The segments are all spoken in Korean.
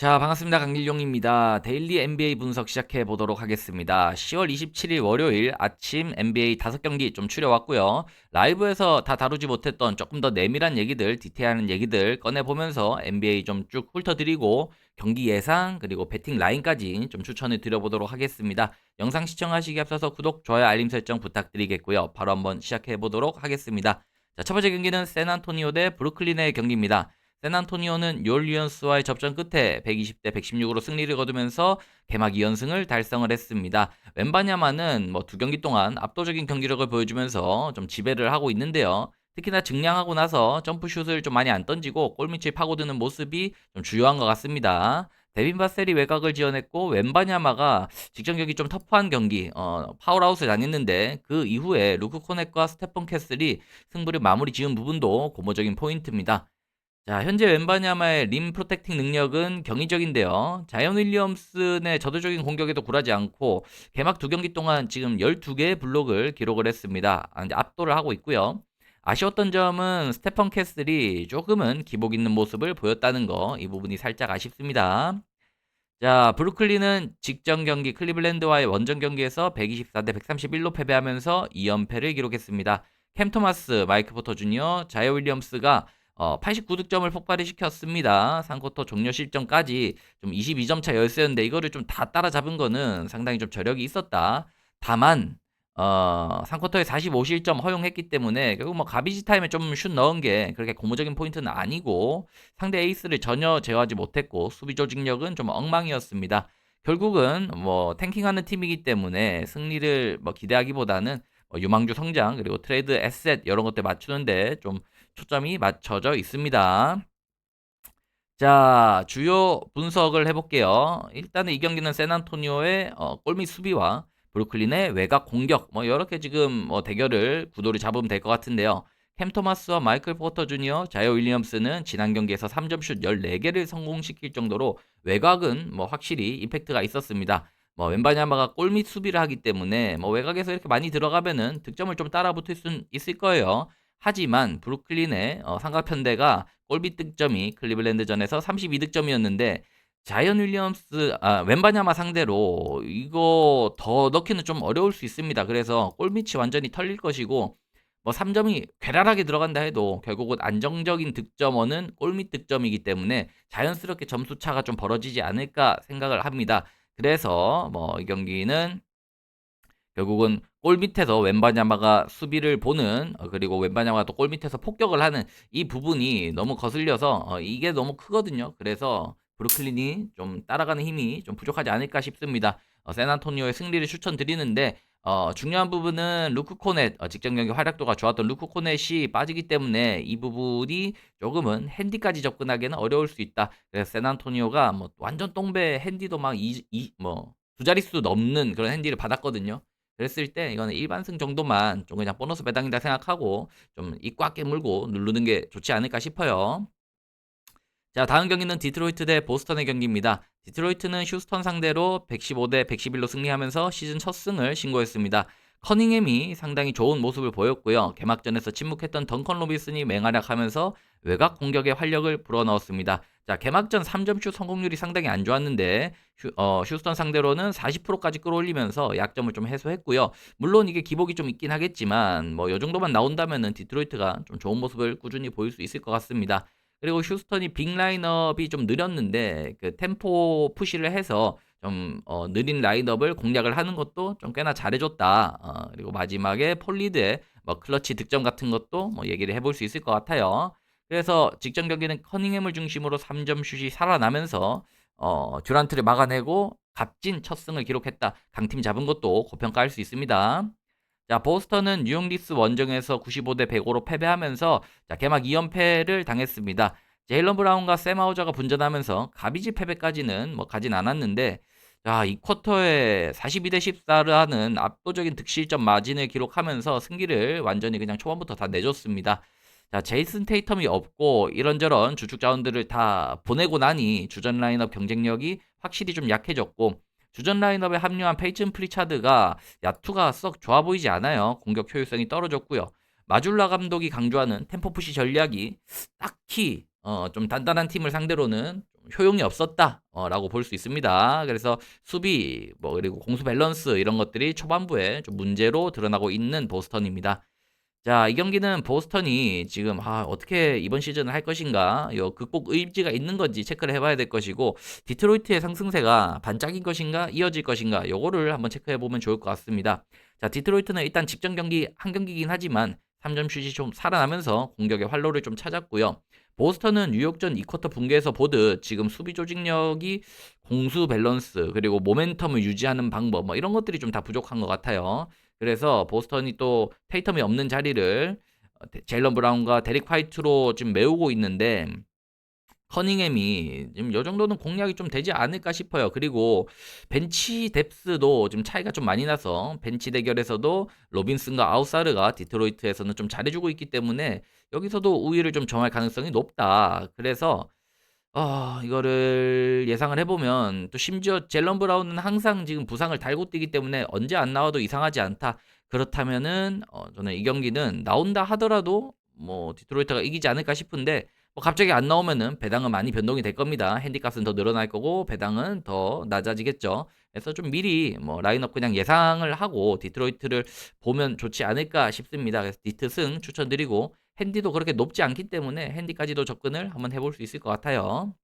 자, 반갑습니다. 강길용입니다. 데일리 NBA 분석 시작해 보도록 하겠습니다. 10월 27일 월요일 아침 NBA 5경기 좀 추려왔고요. 라이브에서 다 다루지 못했던 조금 더 내밀한 얘기들, 디테일한 얘기들 꺼내보면서 NBA 좀 쭉 훑어드리고 경기 예상 그리고 배팅 라인까지 좀 추천을 드려보도록 하겠습니다. 영상 시청하시기 앞서서 구독, 좋아요, 알림 설정 부탁드리겠고요. 바로 한번 시작해 보도록 하겠습니다. 자, 첫 번째 경기는 샌안토니오 대 브루클린의 경기입니다. 샌안토니오는 요리언스와의 접전 끝에 120대 116으로 승리를 거두면서 개막 2연승을 달성을 했습니다. 웬바냐마는 뭐 두 경기 동안 압도적인 경기력을 보여주면서 좀 지배를 하고 있는데요. 특히나 증량하고 나서 점프슛을 좀 많이 안 던지고 골밑을 파고드는 모습이 좀 주요한 것 같습니다. 데빈 바셀이 외곽을 지어냈고 웬바냐마가 직전 경기 좀 터프한 경기 어, 파울아웃을 당했는데 그 이후에 루크 코넷과 스테폰 캐슬이 승부를 마무리 지은 부분도 고무적인 포인트입니다. 자, 현재 웬바냐마의 림 프로텍팅 능력은 경이적인데요. 자이언 윌리엄슨의 저돌적인 공격에도 굴하지 않고 개막 두 경기 동안 지금 12개의 블록을 기록을 했습니다. 아, 이제 압도를 하고 있고요. 아쉬웠던 점은 스테펀 캐슬이 조금은 기복 있는 모습을 보였다는 거, 이 부분이 살짝 아쉽습니다. 자, 브루클린은 직전 경기 클리블랜드와의 원정 경기에서 124대 131로 패배하면서 2연패를 기록했습니다. 캠 토마스, 마이크 포터 주니어, 자이어 윌리엄스가 어, 89득점을 폭발을 시켰습니다. 3쿼터 종료 실점까지 좀 22점 차 열세였는데 이거를 좀 다 따라잡은 거는 상당히 좀 저력이 있었다. 다만 어, 3쿼터에 45실점 허용했기 때문에 결국 뭐 가비지 타임에 좀 슛 넣은 게 그렇게 고무적인 포인트는 아니고 상대 에이스를 전혀 제어하지 못했고 수비 조직력은 좀 엉망이었습니다. 결국은 뭐 탱킹하는 팀이기 때문에 승리를 뭐 기대하기보다는 뭐 유망주 성장 그리고 트레이드 에셋 이런 것들 맞추는데 좀 초점이 맞춰져 있습니다. 자, 주요 분석을 해볼게요. 일단은 이 경기는 샌안토니오의 어, 골밑 수비와 브루클린의 외곽 공격, 뭐 이렇게 지금 뭐 대결을 구도를 잡으면 될 것 같은데요. 캠 토마스와 마이클 포터 주니어, 자이어 윌리엄스는 지난 경기에서 3점슛 14개를 성공시킬 정도로 외곽은 뭐 확실히 임팩트가 있었습니다. 뭐 웬바냐마가 골밑 수비를 하기 때문에 뭐 외곽에서 이렇게 많이 들어가면은 득점을 좀 따라 붙을 수 있을 거예요. 하지만 브루클린의 어, 삼각편대가 골밑 득점이 클리블랜드전에서 32득점이었는데 자이언 윌리엄스 아, 웬바냐마 상대로 이거 더 넣기는 좀 어려울 수 있습니다. 그래서 골밑이 완전히 털릴 것이고 뭐 3점이 괴랄하게 들어간다 해도 결국은 안정적인 득점원은 골밑 득점이기 때문에 자연스럽게 점수 차가 좀 벌어지지 않을까 생각을 합니다. 그래서 뭐 이 경기는 결국은 골 밑에서 웬바냐마가 수비를 보는 어, 그리고 웬바냐마가 또 골 밑에서 폭격을 하는 이 부분이 너무 거슬려서 어, 이게 너무 크거든요. 그래서 브루클린이 좀 따라가는 힘이 좀 부족하지 않을까 싶습니다. 어, 샌안토니오의 승리를 추천드리는데 어, 중요한 부분은 루크 코넷 어, 직전 경기 활약도가 좋았던 루크 코넷이 빠지기 때문에 이 부분이 조금은 핸디까지 접근하기는 어려울 수 있다. 그래서 샌안토니오가 뭐 완전 똥배 핸디도 막이이뭐두 자릿수 넘는 그런 핸디를 받았거든요. 그랬을 때 이거는 일반승 정도만 좀 그냥 보너스 배당이다 생각하고 좀 입 꽉 깨물고 누르는 게 좋지 않을까 싶어요. 자, 다음 경기는 디트로이트 대 보스턴의 경기입니다. 디트로이트는 휴스턴 상대로 115대 111로 승리하면서 시즌 첫 승을 신고했습니다. 커닝햄이 상당히 좋은 모습을 보였고요. 개막전에서 침묵했던 덩컨 로비슨이 맹활약하면서 외곽 공격에 활력을 불어넣었습니다. 자, 개막전 3점슛 성공률이 상당히 안 좋았는데 휴, 어, 휴스턴 상대로는 40%까지 끌어올리면서 약점을 좀 해소했고요. 물론 이게 기복이 좀 있긴 하겠지만 뭐이 정도만 나온다면은 디트로이트가 좀 좋은 모습을 꾸준히 보일 수 있을 것 같습니다. 그리고 휴스턴이 빅 라인업이 좀 느렸는데 그 템포 푸시를 해서 좀 어, 느린 라인업을 공략을 하는 것도 좀 꽤나 잘해줬다. 어, 그리고 마지막에 폴리드의 뭐 클러치 득점 같은 것도 뭐 얘기를 해볼 수 있을 것 같아요. 그래서 직전 경기는 커닝햄을 중심으로 3점 슛이 살아나면서 어, 듀란트를 막아내고 값진 첫 승을 기록했다. 강팀 잡은 것도 고평가할 수 있습니다. 자, 보스턴은 뉴욕 리스 원정에서 95대 105로 패배하면서 자, 개막 2연패를 당했습니다. 제일런 브라운과 샘 하우저가 분전하면서 가비지 패배까지는 뭐 가진 않았는데 자, 이 쿼터에 42대 14를 하는 압도적인 득실점 마진을 기록하면서 승기를 완전히 그냥 초반부터 다 내줬습니다. 자, 제이슨 테이텀이 없고 이런저런 주축 자원들을 다 보내고 나니 주전 라인업 경쟁력이 확실히 좀 약해졌고 주전 라인업에 합류한 페이튼 프리차드가 야투가 썩 좋아 보이지 않아요. 공격 효율성이 떨어졌고요. 마줄라 감독이 강조하는 템포 푸시 전략이 딱히 어, 좀 단단한 팀을 상대로는 효용이 없었다. 어, 라고 볼 수 있습니다. 그래서 수비, 뭐, 그리고 공수 밸런스 이런 것들이 초반부에 좀 문제로 드러나고 있는 보스턴입니다. 자, 이 경기는 보스턴이 지금 아, 어떻게 이번 시즌을 할 것인가, 요 극복 의지가 있는 건지 체크를 해 봐야 될 것이고, 디트로이트의 상승세가 반짝인 것인가, 이어질 것인가, 요거를 한번 체크해 보면 좋을 것 같습니다. 자, 디트로이트는 일단 직전 경기 한 경기긴 하지만 3점 슛이 좀 살아나면서 공격의 활로를 좀 찾았고요. 보스턴은 뉴욕전 2쿼터 붕괴에서 보듯 지금 수비 조직력이 공수 밸런스 그리고 모멘텀을 유지하는 방법 뭐 이런 것들이 좀 다 부족한 것 같아요. 그래서 보스턴이 또 테이텀이 없는 자리를 어, 제일런 브라운과 데릭 화이트로 지금 메우고 있는데 커닝햄이 지금 요 정도는 공략이 좀 되지 않을까 싶어요. 그리고 벤치 뎁스도 지금 차이가 좀 많이 나서 벤치 대결에서도 로빈슨과 아우사르가 디트로이트에서는 좀 잘해주고 있기 때문에 여기서도 우위를 좀 정할 가능성이 높다. 그래서 아, 이거를 예상을 해보면 또 심지어 젤런 브라운은 항상 지금 부상을 달고 뛰기 때문에 언제 안 나와도 이상하지 않다. 그렇다면은 어, 저는 이 경기는 나온다 하더라도 뭐 디트로이트가 이기지 않을까 싶은데 뭐 갑자기 안 나오면은 배당은 많이 변동이 될 겁니다. 핸디값은 더 늘어날 거고 배당은 더 낮아지겠죠. 그래서 좀 미리 뭐 라인업 그냥 예상을 하고 디트로이트를 보면 좋지 않을까 싶습니다. 그래서 디트 승 추천드리고 핸디도 그렇게 높지 않기 때문에 핸디까지도 접근을 한번 해볼 수 있을 것 같아요.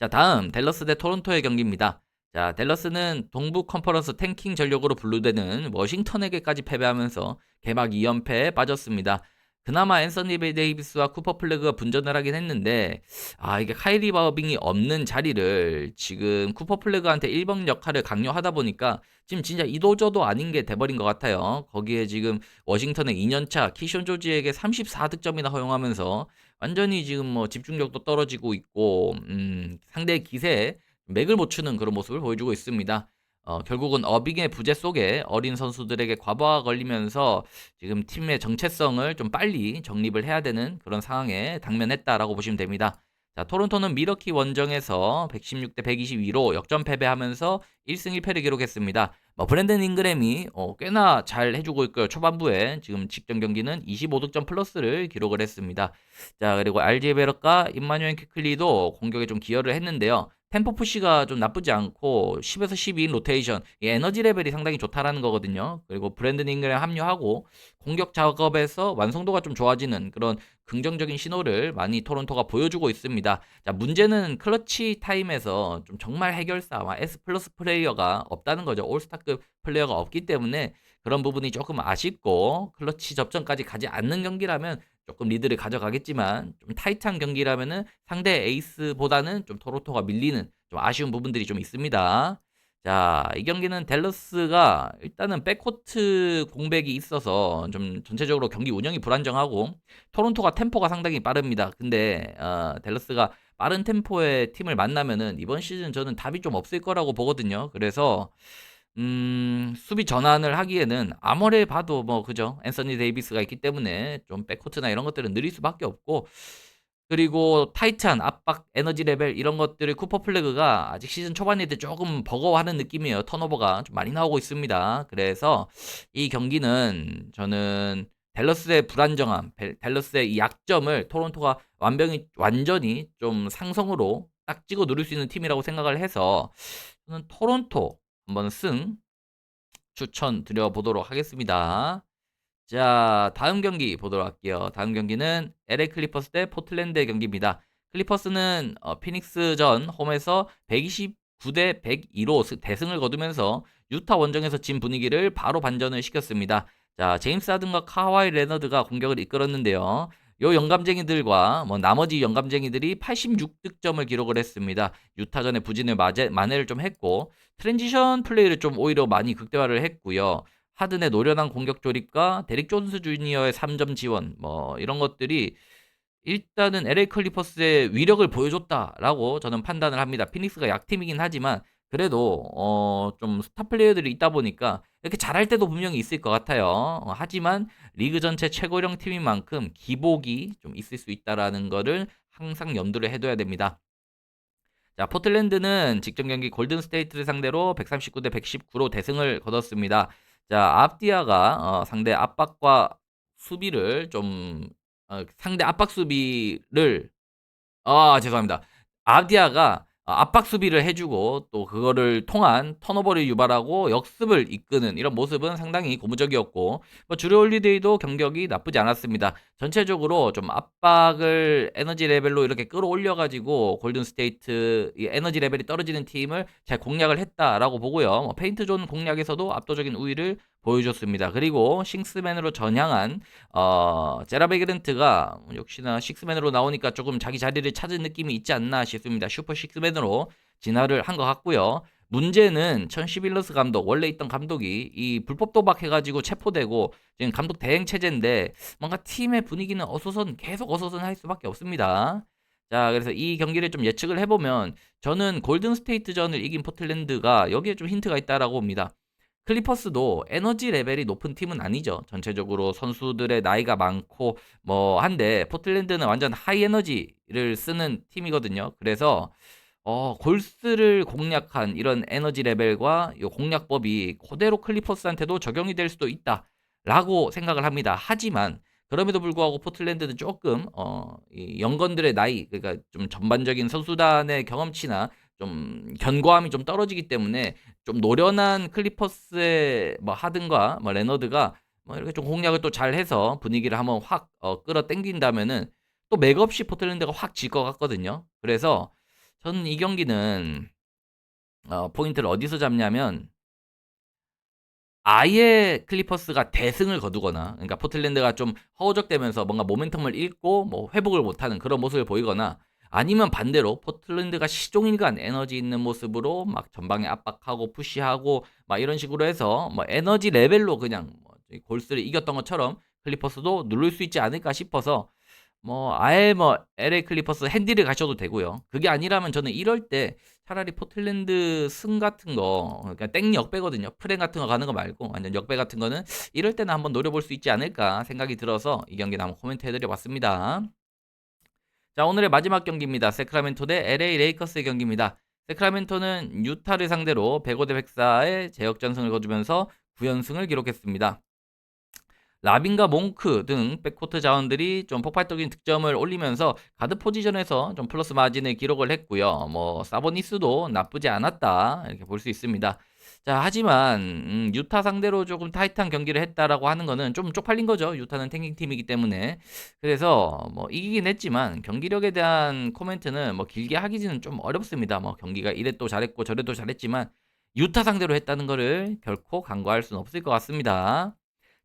자, 다음 댈러스 대 토론토의 경기입니다. 자, 댈러스는 동부 컨퍼런스 탱킹 전력으로 분류되는 워싱턴에게까지 패배하면서 개막 2연패에 빠졌습니다. 그나마 앤서니 데이비스와 쿠퍼 플래그가 분전을 하긴 했는데 아 이게 카이리 바빙이 없는 자리를 지금 쿠퍼 플래그한테 1번 역할을 강요하다 보니까 지금 진짜 이도저도 아닌 게 돼버린 것 같아요. 거기에 지금 워싱턴의 2년차 키션 조지에게 34득점이나 허용하면서 완전히 지금 뭐 집중력도 떨어지고 있고 음, 상대의 기세에 맥을 못 추는 그런 모습을 보여주고 있습니다. 어, 결국은 어빙의 부재 속에 어린 선수들에게 과부하가 걸리면서 지금 팀의 정체성을 좀 빨리 정립을 해야 되는 그런 상황에 당면했다라고 보시면 됩니다. 자, 토론토는 미러키 원정에서 116대 122로 역전 패배하면서 1승 1패를 기록했습니다. 뭐 브랜든 잉그램이 어, 꽤나 잘 해주고 있고요. 초반부에 지금 직전 경기는 25득점 플러스를 기록을 했습니다. 자, 그리고 알제 베럭과 임마뉴엘 키클리도 공격에 좀 기여를 했는데요. 템포 푸시가 좀 나쁘지 않고 10에서 12인 로테이션 이 에너지 레벨이 상당히 좋다라는 거거든요. 그리고 브랜든 잉그램 합류하고 공격 작업에서 완성도가 좀 좋아지는 그런 긍정적인 신호를 많이 토론토가 보여주고 있습니다. 자, 문제는 클러치 타임에서 좀 정말 해결사, S 플러스 플레이어가 없다는 거죠. 올스타급 플레이어가 없기 때문에 그런 부분이 조금 아쉽고 클러치 접전까지 가지 않는 경기라면 조금 리드를 가져가겠지만 좀 타이트한 경기라면은 상대 에이스보다는 좀 토로토가 밀리는 좀 아쉬운 부분들이 좀 있습니다. 자, 이 경기는 댈러스가 일단은 백코트 공백이 있어서 좀 전체적으로 경기 운영이 불안정하고 토론토가 템포가 상당히 빠릅니다. 근데 어, 댈러스가 빠른 템포의 팀을 만나면은 이번 시즌 저는 답이 좀 없을 거라고 보거든요. 그래서 음, 수비 전환을 하기에는 아무리 봐도 뭐 그죠? 앤서니 데이비스가 있기 때문에 좀 백코트나 이런 것들은 느릴 수밖에 없고 그리고 타이트한 압박 에너지 레벨 이런 것들을 쿠퍼 플래그가 아직 시즌 초반인데 조금 버거워하는 느낌이에요. 턴오버가 좀 많이 나오고 있습니다. 그래서 이 경기는 저는 댈러스의 불안정함, 댈러스의 이 약점을 토론토가 완벽히 완전히 좀 상성으로 딱 찍어 누릴 수 있는 팀이라고 생각을 해서 저는 토론토 한번 승 추천드려 보도록 하겠습니다. 자, 다음 경기 보도록 할게요. 다음 경기는 LA 클리퍼스 대 포틀랜드의 경기입니다. 클리퍼스는 어, 피닉스전 홈에서 129대 102로 대승을 거두면서 유타 원정에서 진 분위기를 바로 반전을 시켰습니다. 자, 제임스 하든과 카와이 레너드가 공격을 이끌었는데요. 요 영감쟁이들과 뭐 나머지 영감쟁이들이 86득점을 기록을 했습니다. 유타전의 부진을 마제, 만회를 좀 했고 트랜지션 플레이를 좀 오히려 많이 극대화를 했고요. 하든의 노련한 공격 조립과 데릭 존스 주니어의 3점 지원 뭐 이런 것들이 일단은 LA 클리퍼스의 위력을 보여줬다라고 저는 판단을 합니다. 피닉스가 약팀이긴 하지만 그래도 어 좀 스타 플레이어들이 있다 보니까 이렇게 잘할 때도 분명히 있을 것 같아요. 어, 하지만 리그 전체 최고령 팀인 만큼 기복이 좀 있을 수 있다라는 거를 항상 염두를 해둬야 됩니다. 자, 포틀랜드는 직전 경기 골든 스테이트를 상대로 139대 119로 대승을 거뒀습니다. 자, 압디아가 어, 상대 압박과 수비를 좀 어, 상대 압박 수비를 아, 죄송합니다. 압디아가 어, 압박 수비를 해주고 또 그거를 통한 턴오버를 유발하고 역습을 이끄는 이런 모습은 상당히 고무적이었고 뭐 주류 홀리데이도 경격이 나쁘지 않았습니다. 전체적으로 좀 압박을 에너지 레벨로 이렇게 끌어올려가지고 골든 스테이트 이 에너지 레벨이 떨어지는 팀을 잘 공략을 했다라고 보고요. 뭐 페인트 존 공략에서도 압도적인 우위를 보여줬습니다. 그리고 싱스맨으로 전향한 어, 제라베그렌트가 역시나 식스맨으로 나오니까 조금 자기 자리를 찾은 느낌이 있지 않나 싶습니다. 슈퍼 식스맨으로 진화를 한 것 같고요. 문제는 천시빌러스 감독 원래 있던 감독이 이 불법 도박해가지고 체포되고 지금 감독 대행 체제인데 뭔가 팀의 분위기는 어수선 계속 어수선할 수밖에 없습니다. 자 그래서 이 경기를 좀 예측을 해보면 저는 골든 스테이트전을 이긴 포틀랜드가 여기에 좀 힌트가 있다라고 봅니다. 클리퍼스도 에너지 레벨이 높은 팀은 아니죠. 전체적으로 선수들의 나이가 많고 뭐 한데 포틀랜드는 완전 하이 에너지를 쓰는 팀이거든요. 그래서 어, 골스를 공략한 이런 에너지 레벨과 이 공략법이 그대로 클리퍼스한테도 적용이 될 수도 있다라고 생각을 합니다. 하지만 그럼에도 불구하고 포틀랜드는 조금 어, 이 영건들의 나이 그러니까 좀 전반적인 선수단의 경험치나 좀 견고함이 좀 떨어지기 때문에 좀 노련한 클리퍼스의 뭐 하든과 뭐 레너드가 뭐 이렇게 좀 공략을 또 잘 해서 분위기를 한번 확 어, 끌어당긴다면은 또 맥없이 포틀랜드가 확 질 것 같거든요. 그래서 저는 이 경기는 어, 포인트를 어디서 잡냐면 아예 클리퍼스가 대승을 거두거나 그러니까 포틀랜드가 좀 허우적대면서 뭔가 모멘텀을 잃고 뭐 회복을 못하는 그런 모습을 보이거나 아니면 반대로 포틀랜드가 시종일관 에너지 있는 모습으로 막 전방에 압박하고 푸시하고 막 이런 식으로 해서 뭐 에너지 레벨로 그냥 뭐 골스를 이겼던 것처럼 클리퍼스도 누를 수 있지 않을까 싶어서 뭐 아예 뭐 LA 클리퍼스 핸디를 가셔도 되고요. 그게 아니라면 저는 이럴 때 차라리 포틀랜드 승 같은 거 그러니까 땡 역배거든요. 프랭 같은 거 가는 거 말고 완전 역배 같은 거는 이럴 때는 한번 노려볼 수 있지 않을까 생각이 들어서 이 경기는 한번 코멘트 해드려 봤습니다. 자 오늘의 마지막 경기입니다. 세크라멘토 대 LA 레이커스의 경기입니다. 세크라멘토는 유타를 상대로 105대 104의 제역전승을 거두면서 9연승을 기록했습니다. 라빈과 몽크 등 백코트 자원들이 좀 폭발적인 득점을 올리면서 가드 포지션에서 좀 플러스 마진을 기록을 했고요. 뭐 사보니스도 나쁘지 않았다 이렇게 볼 수 있습니다. 자 하지만 음, 유타 상대로 조금 타이트한 경기를 했다라고 하는 거는 좀 쪽팔린 거죠. 유타는 탱킹 팀이기 때문에 그래서 뭐 이기긴 했지만 경기력에 대한 코멘트는 뭐 길게 하기는 좀 어렵습니다. 뭐 경기가 이랬도 잘했고 저랬도 잘했지만 유타 상대로 했다는 거를 결코 간과할 수는 없을 것 같습니다.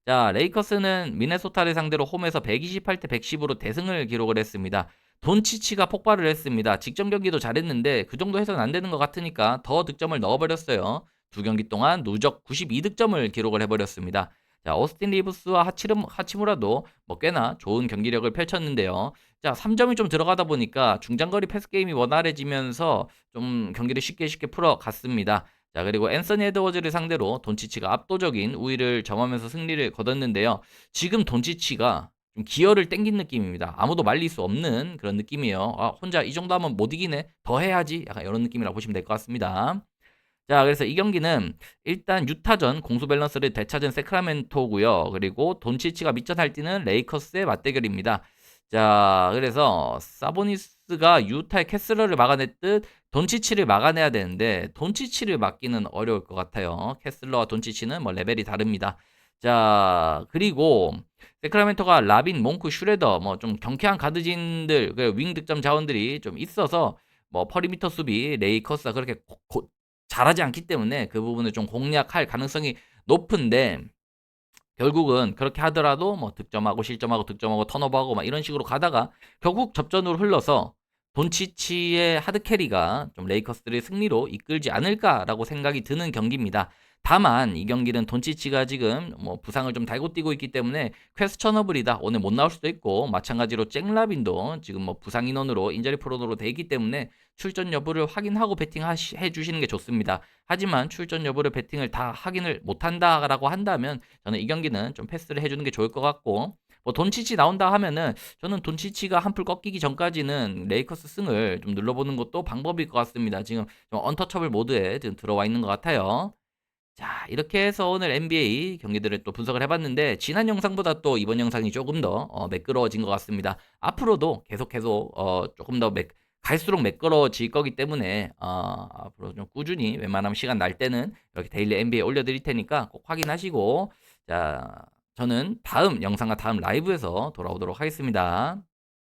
자, 레이커스는 미네소타를 상대로 홈에서 128대 110으로 대승을 기록을 했습니다. 돈치치가 폭발을 했습니다. 직전 경기도 잘했는데 그 정도 해서는 안 되는 것 같으니까 더 득점을 넣어버렸어요. 두 경기 동안 누적 92득점을 기록을 해버렸습니다. 자, 오스틴 리브스와 하치름, 하치무라도 뭐 꽤나 좋은 경기력을 펼쳤는데요. 자, 3점이 좀 들어가다 보니까 중장거리 패스 게임이 원활해지면서 좀 경기를 쉽게 쉽게 풀어갔습니다. 자, 그리고 앤서니 에드워즈를 상대로 돈치치가 압도적인 우위를 점하면서 승리를 거뒀는데요. 지금 돈치치가 좀 기어를 땡긴 느낌입니다. 아무도 말릴 수 없는 그런 느낌이에요. 아, 혼자 이 정도 하면 못 이기네. 더 해야지. 약간 이런 느낌이라고 보시면 될 것 같습니다. 자, 그래서 이 경기는 일단 유타전 공수 밸런스를 되찾은 세크라멘토고요. 그리고 돈치치가 밑전할 뛰는 레이커스의 맞대결입니다. 자, 그래서 사보니스가 유타의 캐슬러를 막아냈듯 돈치치를 막아내야 되는데 돈치치를 막기는 어려울 것 같아요. 캐슬러와 돈치치는 뭐 레벨이 다릅니다. 자, 그리고 세크라멘토가 라빈, 몽크, 슈레더 뭐 좀 경쾌한 가드진들, 그윙 득점 자원들이 좀 있어서 뭐 퍼리미터 수비 레이커스가 그렇게 고, 고, 잘하지 않기 때문에 그 부분을 좀 공략할 가능성이 높은데 결국은 그렇게 하더라도 뭐 득점하고 실점하고 득점하고 턴오버하고 막 이런 식으로 가다가 결국 접전으로 흘러서 돈치치의 하드캐리가 좀 레이커스들의 승리로 이끌지 않을까라고 생각이 드는 경기입니다. 다만 이 경기는 돈치치가 지금 뭐 부상을 좀 달고 뛰고 있기 때문에 퀘스천어블이다 오늘 못 나올 수도 있고 마찬가지로 잭라빈도 지금 뭐 부상 인원으로 인저리 프로로 돼 있기 때문에 출전 여부를 확인하고 베팅해 주시는 게 좋습니다. 하지만 출전 여부를 베팅을 다 확인을 못 한다라고 한다면 저는 이 경기는 좀 패스를 해 주는 게 좋을 것 같고 뭐 돈치치 나온다 하면은 저는 돈치치가 한풀 꺾이기 전까지는 레이커스 승을 좀 눌러보는 것도 방법일 것 같습니다. 지금 좀 언터처블 모드에 지금 들어와 있는 것 같아요. 자, 이렇게 해서 오늘 NBA 경기들을 또 분석을 해봤는데, 지난 영상보다 또 이번 영상이 조금 더 어, 매끄러워진 것 같습니다. 앞으로도 계속 계속 어, 조금 더 매, 갈수록 매끄러워질 거기 때문에 어, 앞으로 좀 꾸준히 웬만하면 시간 날 때는 이렇게 데일리 NBA 올려드릴 테니까 꼭 확인하시고 자 저는 다음 영상과 다음 라이브에서 돌아오도록 하겠습니다.